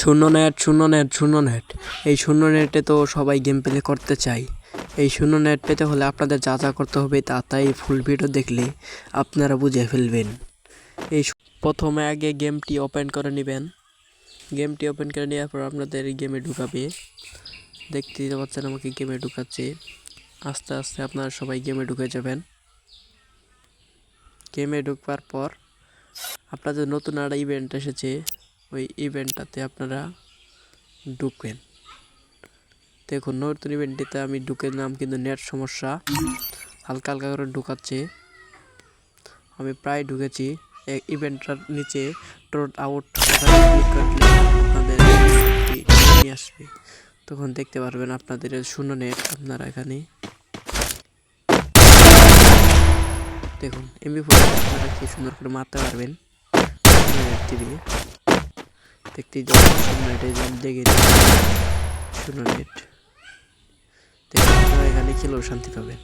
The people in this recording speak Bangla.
শূন্য নেট শূন্য নেট শূন্য নেট এই শূন্য নেটে তো সবাই গেম প্লে করতে চায়। এই শূন্য নেট পেতে হলে আপনাদের যা যা করতে হবে তা, তাই ফুল ভিডিও দেখলে আপনারা বুঝে ফেলবেন। এই প্রথমে আগে গেমটি ওপেন করে নেবেন। গেমটি ওপেন করে নেওয়ার পর আপনাদের গেমে ঢুকাবে। দেখতে পাচ্ছেন আমাকে গেমে ঢুকাচ্ছে। আস্তে আস্তে আপনারা সবাই গেমে ঢুকে যাবেন। গেমে ঢুকবার পর আপনাদের নতুন একটা ইভেন্ট এসেছে। ওই ইভেন্টটাতে আপনারা ঢুকবেন। দেখুন, নতুন ইভেন্টটিতে আমি ঢুকে নাম কিন্তু নেট সমস্যা। হালকা হালকা করে ঢুকাচ্ছে। আমি প্রায় ঢুকেছি। ইভেন্টটার নিচে টোট আউট আপনাদের নিয়ে আসবে। তখন দেখতে পারবেন আপনাদের শূন্য নেট আপনারা এখানে। দেখুন এমবি আপনারা কি সুন্দর করে মারতে পারবেন? দিয়ে দেখতেই যখন শূন্য দেখে নেট। দেখুন এখানে খেলেও শান্তি পাবেন